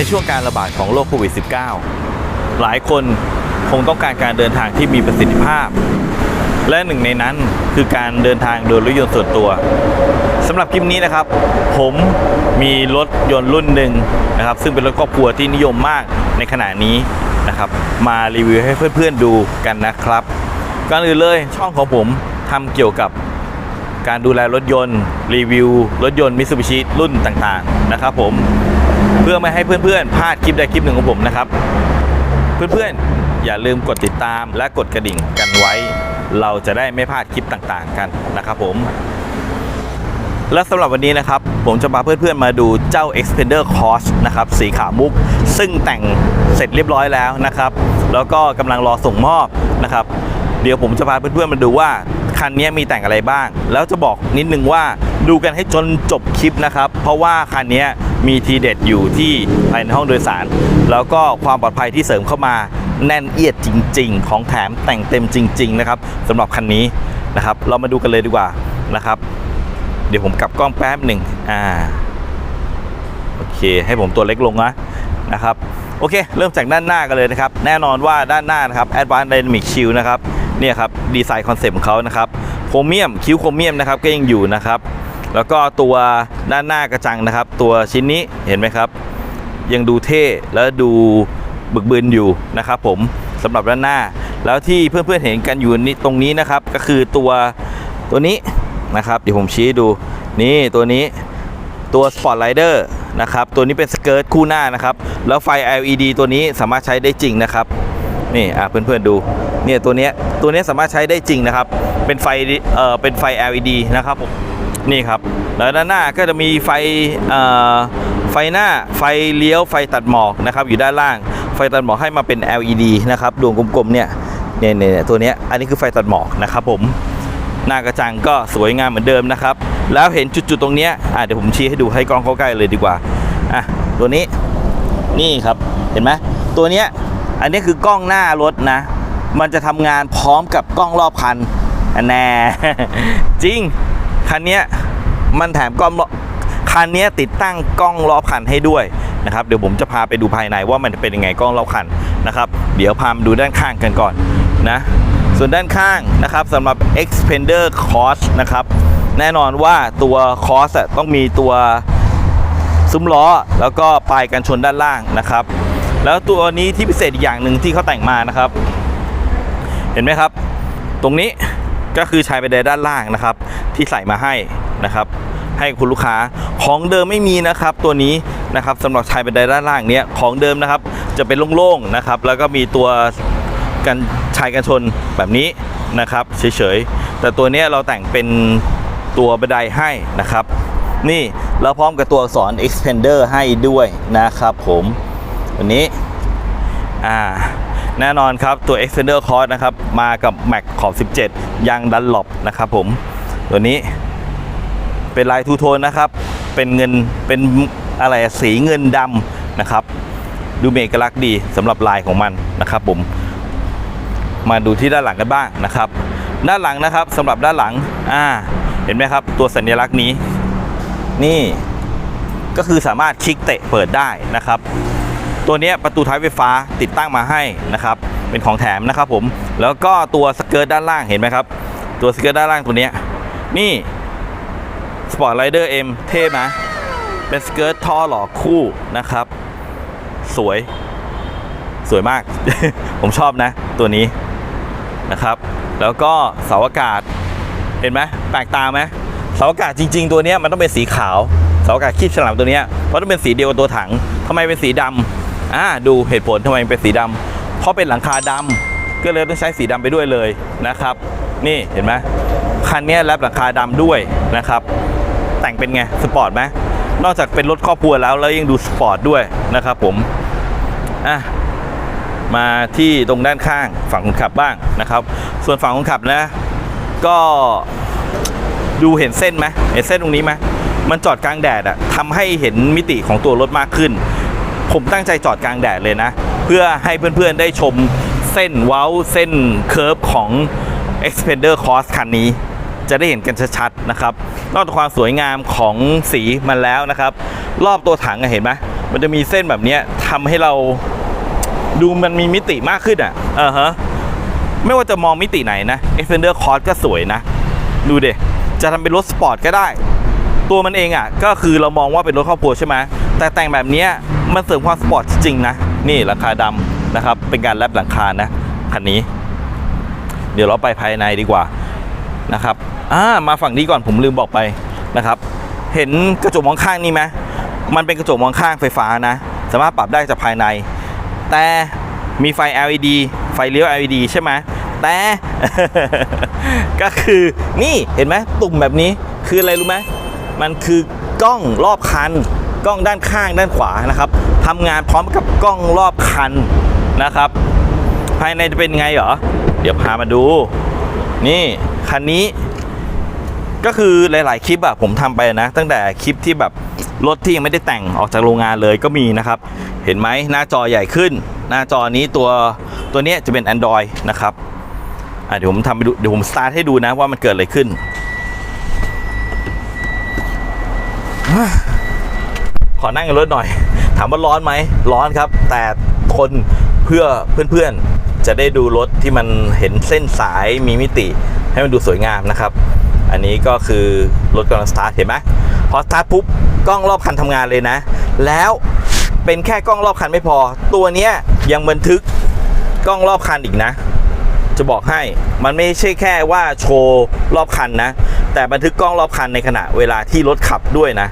ในช่วงการระบาดของโรคโควิด -19 หลายคนคงต้องการการเดินทางที่มีประสิทธิภาพ และหนึ่งในนั้นคือการเดินทางโดยรถยนต์ส่วนตัวสำหรับคลิปนี้นะครับ ผมมีรถยนต์รุ่นหนึ่งนะครับ ซึ่งเป็นรถครอบครัวที่นิยมมากในขณะนี้นะครับ มารีวิวให้เพื่อนๆดูกันนะครับก่อนอื่นเลยช่องของผมทำเกี่ยวกับการดูแลรถยนต์ รีวิว รถยนต์มิ t ซูบิชิรุ่นต่างๆ นะครับผม เพื่อไม่ให้เพื่อนๆพลาดคลิปใดคลิปหนึ่งของผมนะครับ เพื่อนๆอย่าลืมกดติดตามและกดกระดิ่งกันไว้ เราจะได้ไม่พลาดคลิปต่างๆกันนะครับผมและสำหรับวันนี้นะครับ ผมจะพาเพื่อนๆมาดูเจ้า Expander Cross นะครับ สีขาวมุก ซึ่งแต่งเสร็จเรียบร้อยแล้วนะครับ แล้วก็กำลังรอส่งมอบนะครับ เดี๋ยวผมจะพาเพื่อนๆมาดูว่า คันนี้มีแต่งอะไรบ้าง แล้วจะบอกนิดนึงว่าดูกันให้จนจบคลิปนะครับ เพราะว่าคันนี้ มีทีเด็ดอยู่ที่ภายในห้องโดยสาร แล้วก็ความปลอดภัยที่เสริมเข้ามาแน่นเอียดจริง ๆ ของแถมแต่งเต็มจริง ๆ นะครับสำหรับคันนี้นะครับ เรามาดูกันเลยดีกว่านะครับ เดี๋ยวผมกลับกล้องแป๊บหนึ่งอ่าโอเค ให้ผมตัวเล็กลงนะนะครับโอเค เริ่มจากด้านหน้ากันเลยนะครับ แน่นอนว่าด้านหน้านะครับ Advanced Dynamic Shield นะครับเนี่ยครับดีไซน์คอนเซปต์ของเขานะครับโครเมียมคิ้วโครเมียมนะครับก็ยังอยู่นะครับ แล้วก็ตัวด้านหน้ากระจังนะครับ ตัวชิ้นนี้เห็นไหมครับ ยังดูเท่แล้วดูบึกบึนอยู่นะครับผมสำหรับด้านหน้า แล้วที่เพื่อนๆเห็นกันอยู่นี่ตรงนี้นะครับ ก็คือตัวตัวนี้นะครับ เดี๋ยวผมชี้ดูนี่ตัวนี้ตัว Spot Rider นะครับ ตัวนี้เป็นสเกิร์ตคู่หน้านะครับ แล้วไฟ LED ตัวนี้สามารถใช้ได้จริงนะครับ นี่อะเพื่อนๆดู เนี่ยตัวเนี้ยตัวเนี้ยสามารถใช้ได้จริงนะครับ เป็นไฟเอ่อเป็นไฟ LED นะครับผม นี่ครับ แล้วด้านหน้าก็จะมีไฟไฟหน้าไฟเลี้ยวไฟตัดหมอกนะครับ อยู่ด้านล่าง ไฟตัดหมอกให้มาเป็น LED นะครับดวงกลมๆเนี่ยเนี่ยเนี่ยตัวนี้อันนี้คือไฟตัดหมอกนะครับผมหน้ากระจังก็สวยงามเหมือนเดิมนะครับ แล้วเห็นจุดๆตรงเนี้ยอะเดี๋ยวผมชี้ให้ดูให้กล้องเข้าใกล้เลยดีกว่าอะตัวนี้นี่ครับเห็นไหมตัวเนี้ยอันนี้คือกล้องหน้ารถนะ มันจะทำงานพร้อมกับกล้องรอบคันอันแน่จริง คันนี้มันแถมกล้องคันนี้ติดตั้งกล้องรอบคันให้ด้วยนะครับเดี๋ยวผมจะพาไปดูภายในว่ามันเป็นยังไงกล้องรอบคันนะครับ เดี๋ยวพามาดูด้านข้างกันก่อนนะส่วนด้านข้างนะครับสำหรับ Expander Cross นะครับแน่นอนว่าตัว Cross ต้องมีตัวซุ้มล้อแล้วก็ปลายกันชนด้านล่างนะครับ แล้วตัวนี้ที่พิเศษอีกอย่างหนึ่งที่เขาแต่งมานะครับ เห็นไหมครับ ตรงนี้ก็คือชายไปไดด้านล่างนะครับ ที่ใส่มาให้นะครับ ให้คุณลูกค้าของเดิมไม่มีนะครับ ตัวนี้นะครับสำหรับชายไปไดด้านล่างเนี้ยของเดิมนะครับ จะเป็นโล่งๆนะครับ แล้วก็มีตัวกันชายกันชนแบบนี้นะครับเฉยๆแต่ตัวเนี้ยเราแต่งเป็นตัวบันไดให้นะครับ นี่เราพร้อมกับตัวอักษร expander ให้ด้วยนะครับผมวันนี้อ่าแน่นอนครับตัว expander cross นะครับมากับ Mac ขอบ 17 ยางดันหลบนะครับผม ตัวนี้เป็นลายทูโทนนะครับ เป็นเงินเป็นอะไรสีเงินดำนะครับ ดูมีเอกลักษ์ดีสำหรับลายของมันนะครับผมมาดูที่ด้านหลังกันบ้างนะครับ ด้านหลังนะครับสำหรับด้านหลังอ่าเห็นไหมครับ ตัวสัญลักษณ์นี้ นี่ก็คือสามารถคลิกเตะเปิดได้นะครับ ตัวนี้ประตูท้ายไฟฟ้าติดตั้งมาให้นะครับ เป็นของแถมนะครับผมแล้วก็ตัวสเกิร์ตด้านล่างเห็นไหมครับ ตัวสเกิร์ตด้านล่างตัวเนี่ Sport Rider M เท่ไหมเป็นสเกิร์ตท่อหล่อคู่นะครับ สวย สวยมาก ผมชอบนะ ตัวนี้นะครับ แล้วก็เสาอากาศ เห็นไหมแปลกตาไหมเสาอากาศจริง ๆ ตัวนี้มันต้องเป็นสีขาวเสาอากาศคีบฉลามตัวนี้เพราะต้องเป็นสีเดียวกับตัวถังทำไมเป็นสีดำอ่าดูเหตุผลทำไมเป็นสีดำเพราะเป็นหลังคาดำก็เลยต้องใช้สีดำไปด้วยเลยนะครับ นี่เห็นไหม คันนี้แลบหลังคาดำด้วยนะครับ แต่งเป็นไงสปอร์ตไหมนอกจากเป็นรถครอบครัวแล้วแล้วยังดูสปอร์ตด้วยนะครับผมอะมาที่ตรงด้านข้างฝั่งคนขับบ้างนะครับ ส่วนฝั่งคนขับนะ ก็ดูเห็นเส้นไหมเห็นเส้นตรงนี้ไหมมันจอดกลางแดดอะทำให้เห็นมิติของตัวรถมากขึ้น ผมตั้งใจจอดกลางแดดเลยนะ เพื่อให้เพื่อนๆได้ชมเส้นเว้าเส้นเคิร์ฟของ Expander Cross คันนี้ จะได้เห็นกันชัดๆนะครับ นอกจากความสวยงามของสีมันแล้วนะครับ รอบตัวถังเห็นไหมมันจะมีเส้นแบบนี้ยทำให้เราดูมันมีมิติมากขึ้นอะอ่าฮะไม่ว่าจะมองมิติไหนนะ Extender Cross ก็สวยนะ ดูเดจะทำเป็นรถสปอร์ตก็ได้ ตัวมันเองอะ ก็คือเรามองว่าเป็นรถครอบครัวใช่ไหมแต่แต่งแบบนี้มันเสริมความสปอร์ตจริงๆนะ นี่ราคาดำนะครับ เป็นการแลบหลังคานะคันนี้ เดี๋ยวเราไปภายในดีกว่า นะครับอ่ามาฝั่งนี้ก่อนผมลืมบอกไปนะครับ เห็นกระจกมองข้างนี่ไหมมันเป็นกระจกมองข้างไฟฟ้านะ สามารถปรับได้จากภายใน แต่มีไฟ LED ไฟเลี้ยว LED ใช่ไหมแต่ก็คือนี่เห็นไหมตุ่มแบบนี้คืออะไรรู้ไหมมันคือกล้องรอบคัน กล้องด้านข้างด้านขวานะครับทำงานพร้อมกับกล้องรอบคันนะครับ ภายในจะเป็นไงเหรอ เดี๋ยวพามาดู นี่ คันนี้ก็คือหลาย ๆ คลิปอะผมทำไปนะ ตั้งแต่คลิปที่แบบรถที่ยังไม่ได้แต่งออกจากโรงงานเลยก็มีนะครับ เห็นไหมหน้าจอใหญ่ขึ้น หน้าจอนี้ตัวตัวนี้จะเป็น Android นะครับเดี๋ยวผมทำไปดูเดี๋ยวผมสตาร์ทให้ดูนะว่ามันเกิดอะไรขึ้น ขอนั่งในรถหน่อย ถามว่าร้อนไหมร้อนครับ แต่ทนเพื่อเพื่อน ๆ จะได้ดูรถที่มันเห็นเส้นสายมีมิติ ให้มันดูสวยงามนะครับ อันนี้ก็คือรถกำลังสตาร์ทเห็นไหมพอสตาร์ทปุ๊บกล้องรอบคันทำงานเลยนะ แล้วเป็นแค่กล้องรอบคันไม่พอ ตัวเนี้ยยังบันทึกกล้องรอบคันอีกนะ จะบอกให้มันไม่ใช่แค่ว่าโชว์รอบคันนะ แต่บันทึกกล้องรอบคันในขณะเวลาที่รถขับด้วยนะ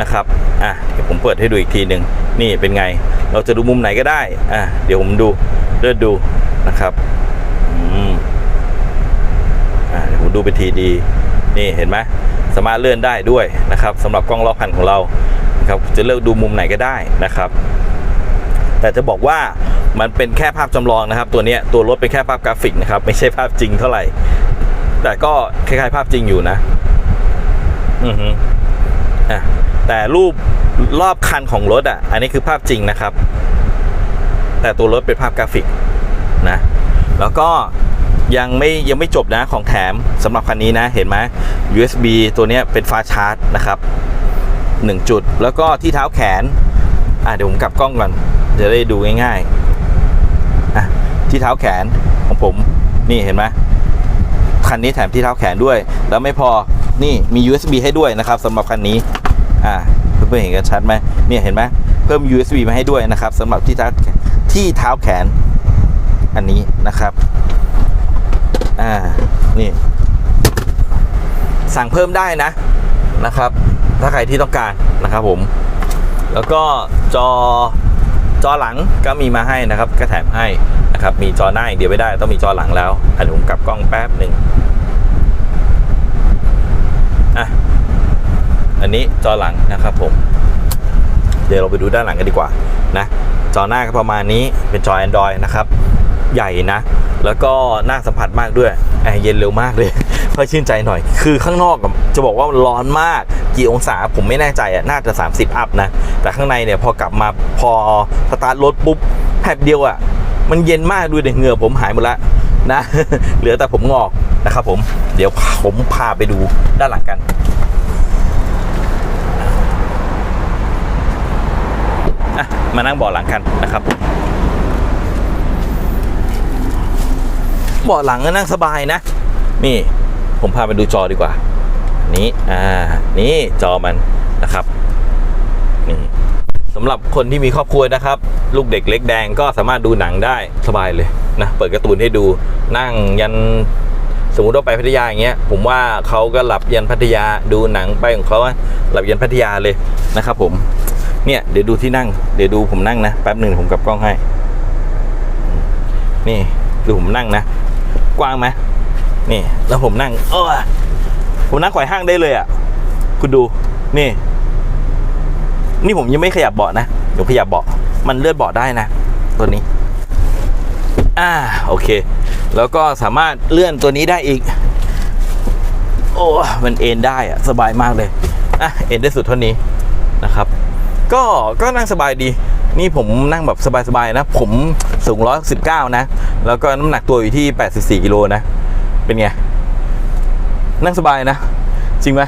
นะครับอะเดี๋ยวผมเปิดให้ดูอีกทีหนึ่งนี่เป็นไง เราจะดูมุมไหนก็ได้อะเดี๋ยวผมดูเลือนดูนะครับ ผมดูเป็นทีดีนี่เห็นไหมสามารถเลื่อนได้ด้วยนะครับสำหรับกล้องรอบคันของเรานะครับจะเลือกดูมุมไหนก็ได้นะครับ แต่จะบอกว่ามันเป็นแค่ภาพจำลองนะครับ ตัวนี้ตัวรถเป็นแค่ภาพกราฟิกนะครับ ไม่ใช่ภาพจริงเท่าไหร่ แต่ก็คล้ายๆ ภาพจริงอยู่นะอือฮึอะแต่รูปรอบคันของรถอะ อันนี้คือภาพจริงนะครับ แต่ตัวรถเป็นภาพกราฟิกนะ แล้วก็ ยังไม่ยังไม่จบนะของแถมสำหรับคันนี้นะเห็นไหม USB ตัวนี้เป็นฟ้าชาร์จนะครับ 1 จุด แล้วก็ที่เท้าแขน อะเดี๋ยวผมกลับกล้องก่อนจะได้ดูง่ายๆอะที่เท้าแขนของผมนี่เห็นไหมคันนี้แถมที่เท้าแขนด้วย แล้วไม่พอนี่มี USB ให้ด้วยนะครับสำหรับคันนี้อ่าเพื่อนๆเห็นกันชัดไหมเนี่ยเห็นไหมเพิ่ม USB มาให้ด้วยนะครับสำหรับที่เท้าที่เท้าแขนอันนี้นะครับ อ่า นี่ สั่งเพิ่มได้นะนะครับ ถ้าใครที่ต้องการนะครับผม แล้วก็จอจอหลังก็มีมาให้นะครับ ก็แถมให้นะครับ มีจอหน้าอย่างเดียวไม่ได้ ต้องมีจอหลังแล้วอะผมกลับกล้องแป๊บหนึ่งอะ อันนี้จอหลังนะครับผม เดี๋ยวเราไปดูด้านหลังกันดีกว่านะ จอหน้าก็ประมาณนี้เป็นจอ Android นะครับ ใหญ่นะ แล้วก็น่าสัมผัสมากด้วยแอร์เย็นเร็วมากเลยเพื่อชื่นใจหน่อย คือข้างนอกจะบอกว่าร้อนมากกี่องศาผมไม่แน่ใจอะน่าจะ 30 อัพนะ แต่ข้างในเนี่ยพอกลับมาพอสตาร์ทรถปุ๊บแป๊บเดียวอะมันเย็นมากด้วยเดี๋ยเหงื่อผมหายหมดละนะ เหลือแต่ผมงอกนะครับผมเดี๋ยวผมพาไปดูด้านหลังกันอะมานั่งเบาะหลังกันนะครับ เบาะหลังก็นั่งสบายนะ นี่ผมพาไปดูจอดีกว่า นี้อ่านี่จอมันนะครับนี่สำหรับคนที่มีครอบครัวนะครับ ลูกเด็กเล็กแดงก็สามารถดูหนังได้สบายเลยนะเปิดการ์ตูนให้ดูนั่งยันสมมติว่าไปพัทยาอย่างเงี้ยผมว่าเขาก็หลับยันพัทยาดูหนังไปของเขาหลับยันพัทยาเลยนะครับ ผม เนี่ยเดี๋ยวดูที่นั่งเดี๋ยวดูผมนั่งนะแป๊บหนึ่งผมกลับกล้องให้ นี่ดูผมนั่งนะ กว้างไหมนี่แล้วผมนั่งเออผมนั่งไขว่ห้างได้เลยอะ คุณดูนี่ นี่ผมยังไม่ขยับเบาะนะเดี๋ยวขยับเบาะมันเลื่อนเบาะได้นะ ตัวนี้ อ่าโอเค แล้วก็สามารถเลื่อนตัวนี้ได้อีก โอ้มันเอนได้อะสบายมากเลยอะเอนได้สุดเท่านี้นะครับ ก็ก็นั่งสบายดี นี่ผมนั่งแบบสบายๆนะ ผมสูง 119 นะ แล้วก็น้ำหนักตัวอยู่ที่ 84 กิโลนะ เป็นไง นั่งสบายนะ จริงไหม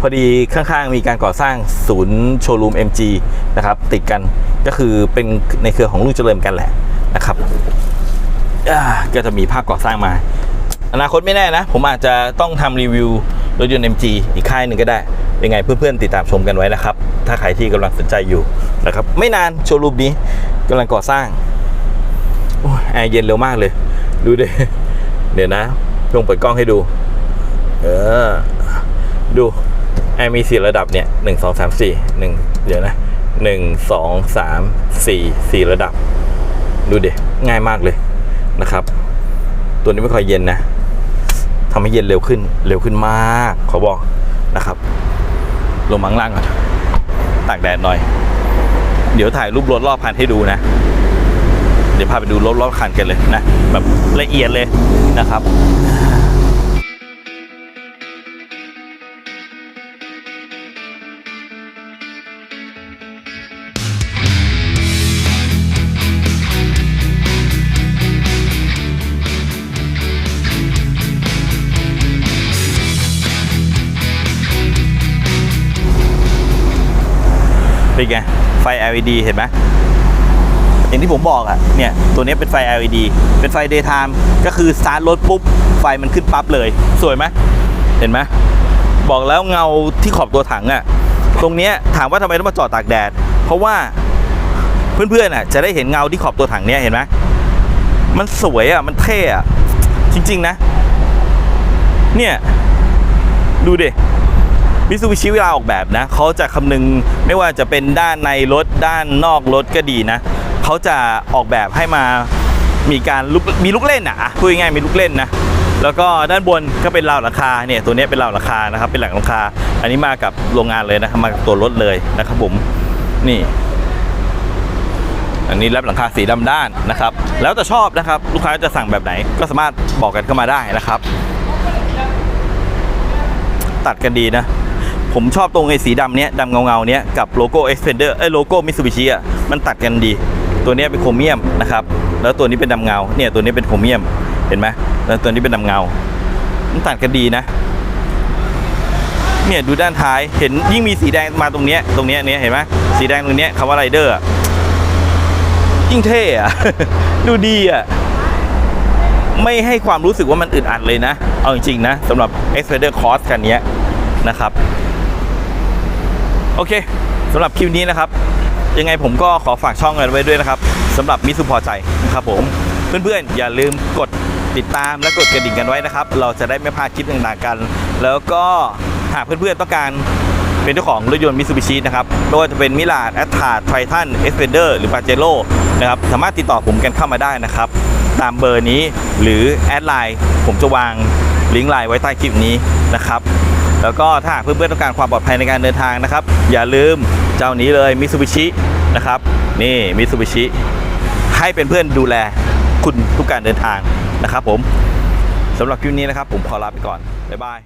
พอดีข้างๆ มีการก่อสร้างศูนย์โชว์รูม MG นะครับ ติดกันก็คือเป็นในเครือของลูกเจริญกันแหละนะครับก็จะมีภาพก่อสร้างมา อนาคตไม่แน่นะ ผมอาจจะต้องทำรีวิว รถยนต์ MG อีกค่ายหนึ่งก็ได้ยังไงเพื่อนๆติดตามชมกันไว้นะครับ ถ้าใครที่กำลังสนใจอยู่นะครับ ไม่นานโชว์รูมนี้กำลังก่อสร้างอแอร์เย็นเร็วมากเลย ดูดิเดี๋ยวนะลงเปิดกล้องให้ดู เออ ดูแอร์มีสี่ระดับเนี่ยหนึ่งสองสามสี่หนึ่งเดี๋ยวนะหนึ่งสองสามสี่สี่ระดับ ดูเด็ง่ายมากเลยนะครับ ตัวนี้ไม่ค่อยเย็นนะ ทำให้เย็นเร็วขึ้น เร็วขึ้นมากขอบอกนะครับ ลงมังล่างก่อนตากแดดหน่อย เดี๋ยวถ่ายรูปรถรอบคันให้ดูนะ เดี๋ยวพาไปดูรถรอบคันกันเลยนะ แบบละเอียดเลยนะครับ LED เห็นไหมอย่างที่ผมบอกอะเนี่ยตัวนี้เป็นไฟ LED เป็นไฟ daytime ก็คือสตาร์ทรถปุ๊บ ไฟมันขึ้นปั๊บเลย สวยไหมเห็นไหมบอกแล้วเงาที่ขอบตัวถังอะตรงเนี้ยถามว่าทำไมต้องมาจอดตากแดด เพราะว่าเพื่อนๆอะจะได้เห็นเงาที่ขอบตัวถังเนี้ยเห็นไหมมันสวยอะมันเท่อะจริง ๆ นะ เนี่ย ดูดิ มิซูบิชิเวลาออกแบบนะเขาจะคำนึงไม่ว่าจะเป็นด้านในรถด้านนอกรถก็ดีนะเขาจะออกแบบให้มามีการมีลูกเล่นอะพูดง่ายๆมีลูกเล่นนะแล้วก็ด้านบนก็เป็นราวหลังคาเนี่ยตัวนี้เป็นราวหลังคานะครับเป็นหลังหลังคา อันนี้มากับโรงงานเลยนะครับมากับตัวรถเลยนะครับผมนี่อันนี้แรปหลังคาสีดำด้านนะครับ แล้วแต่ชอบนะครับ ลูกค้าจะสั่งแบบไหน ก็สามารถบอกกันเข้ามาได้นะครับ ตัดกันดีนะ ผมชอบตรงไอ้สีดำเนี้ยดำเงาเงาเนี้ยกับโลโก้ Expander เอ้ยโลโก้มิ t ูบิชิอะมันตัดกันดี ตัวเนี้ยเป็นโครเมียมนะครับแล้วตัวนี้เป็นดำเงาเนี่ยตัวนี้เป็นโครเมียมเห็นไหมแล้วตัวนี้เป็นดำเงา มันตัดกันดีนะเนี่ยดูด้านท้ายเห็นยิ่งมีสีแดงมาตรงเนี้ยตรงเนี้ยเนี้ยเห็นไหมสีแดงตรงเนี้ยคำว่าไรเดอร์ยิ่งเท่อะดูดีอะไม่ให้ความรู้สึกว่ามันอึดอัดเลยนะ เอาจริงๆนะสำหรับ Expander Cross คันเนี้ยนะครับ โอเคสำหรับคลิปนี้นะครับ ยังไงผมก็ขอฝากช่องกันไว้ด้วยนะครับสำหรับมิสุพอใจนะครับผมเพื่อนๆ อย่าลืมกดติดตามและกดกระดิ่งกันไว้นะครับ เราจะได้ไม่พลาดคลิปต่างๆกัน แล้วก็หากเพื่อนๆต้องการเป็นเจ้าของรถยนต์มิ t ซูบิชินะครับไม่ว่าจะเป็นมิลาดแอตทาร์ไททันเอ็กซ์เพนเดอร์หรือปาเจโร่นะครับสามารถติดต่อผมกันเข้ามาได้นะครับ ตามเบอร์นี้หรือแอดไลน์ผมจะวางลิงก์ไลน์ไว้ใต้คลิปนี้นะครับ แล้วก็ถ้าหากเพื่อนๆต้องการความปลอดภัยในการเดินทางนะครับ อย่าลืมเจ้านี้เลยมิ t ซูบิชินะครับนี่มิ t ซูบิชิให้เป็นเพื่อนดูแลคุณทุกการเดินทางนะครับผมสำหรับคลิปนี้นะครับผมขอลาไปก่อนบ๊ายบาย